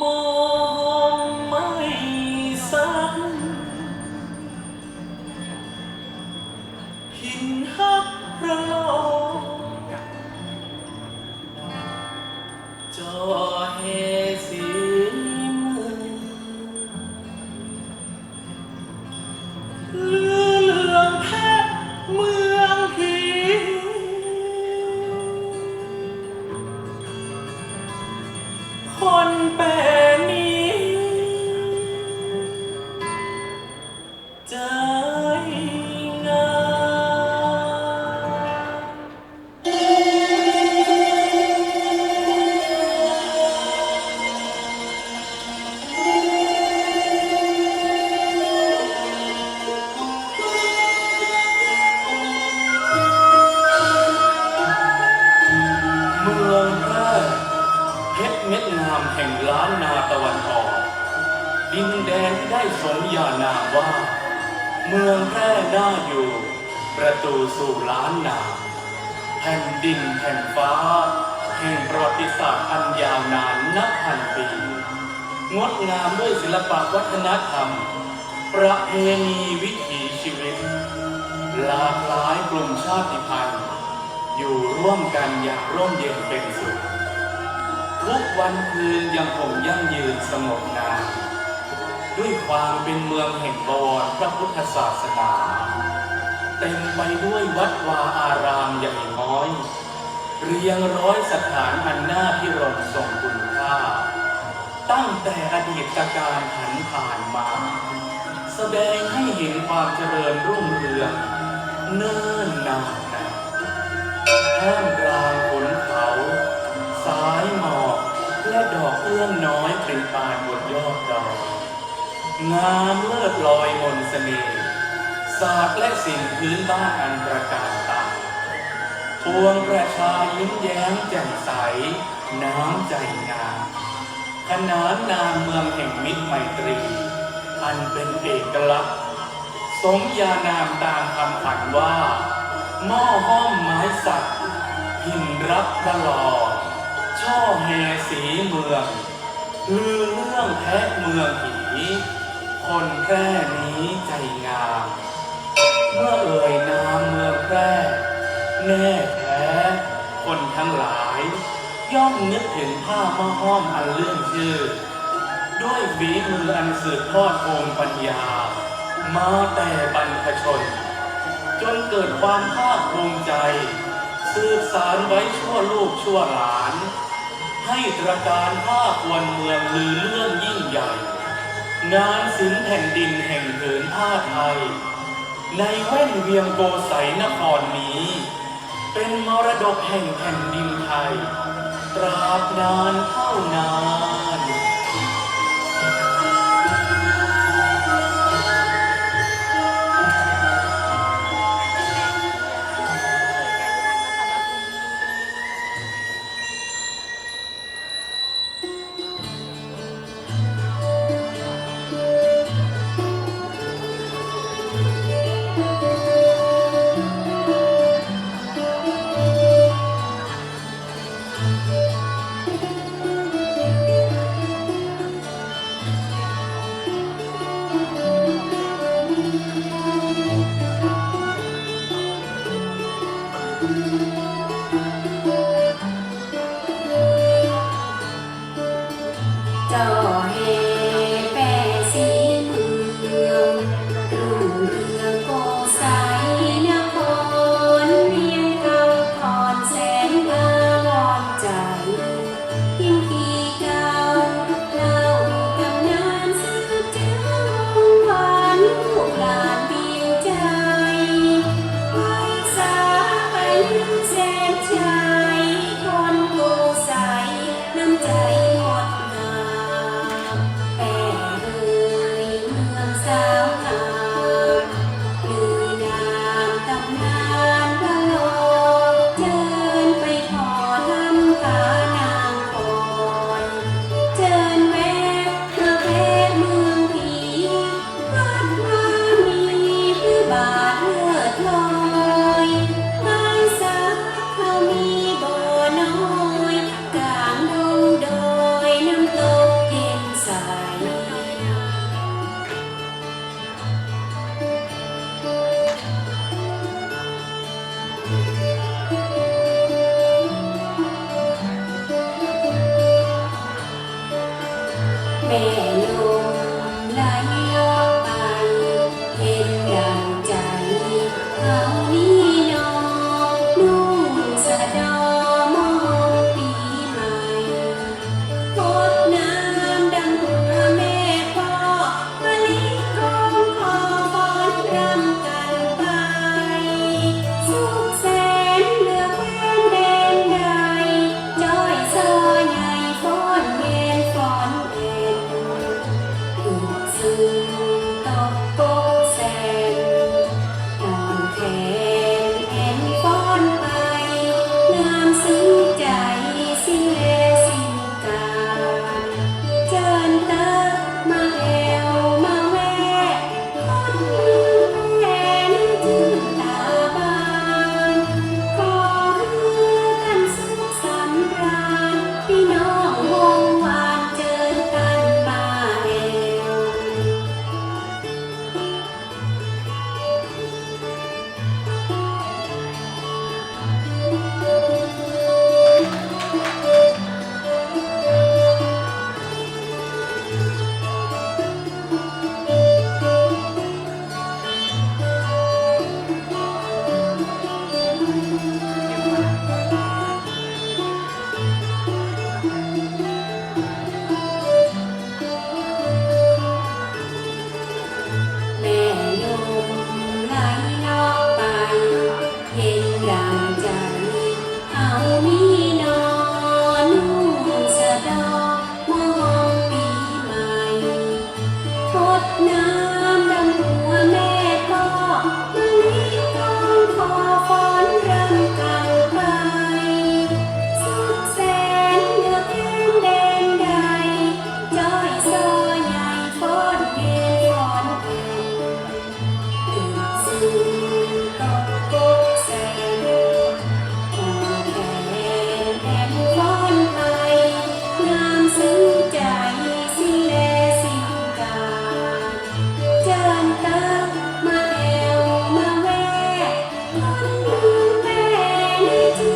มองไม่ซ้ำหินหักระโลกจอเฮ ดินแดนที่ได้สมญานามว่า เมืองแพร่น่าอยู่ ประตูสู่ล้านนาแผ่นดินแผ่นฟ้าแห่งประวัติศาสตร์อันยาวนานนับพันปี งดงามด้วยศิลปะวัฒนธรรม ประเพณีวิถีชีวิต หลากหลายกลุ่มชาติพันธุ์อยู่ร่วมกันอย่างร่มเย็นเป็นสุข ทุกวันคืนยังคงยั่งยืนสงบงาม ด้วยความเป็นเมืองแห่งบวรพระพุทธศาสนาเต็มไปด้วยวัดวาอารามใหญ่น้อย เรียงร้อยสถานอันน่าพิรมทรงคุณค่า ตั้งแต่อดีตการผันผ่านมา แสดงให้เห็นความเจริญรุ่งเรืองเนิ่นนานนะท่ามกลางขุนเขา สายหมอกและดอกเอื้องน้อยปริปานบนยอดดอย งามเลิศลอยมนต์เสน่ห์ศาสตร์และศิลป์พื้นบ้านอันประการตาปวงประชายิ้มแย้มแจ่มใส น้ำใจงามขนานนามเมืองแห่งมิตรไมตรี อันเป็นเอกลักษณ์ สมญานามตามคำขวัญว่า หม้อห้อมไม้สักหินรับพระลอด ช่อแฮสีเมืองลือเรื่องแพะเมืองผี คนแพร่นี้ใจงาม เมื่อเอ่ยนามเมืองแพร่แน่แท้ คนทั้งหลาย ย่อมนึกถึงผ้าม้อห้อมอันเลื่องชื่อ ด้วยฝีมืออันสืบทอดภูมิปัญญา มาแต่บรรพชน จนเกิดความภาคภูมิใจ สืบสารไว้ชั่วลูกชั่วหลาน ให้ตระการภาควันเมืองลือเรื่องยิ่งใหญ่ งานศิลป์แผ่นดินแห่งเถินผ้าไทย ในแว่นเวียงโกไสนครนี้ เป็นมรดกแห่งแผ่นดินไทย ตราบนานเท่านาน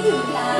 自己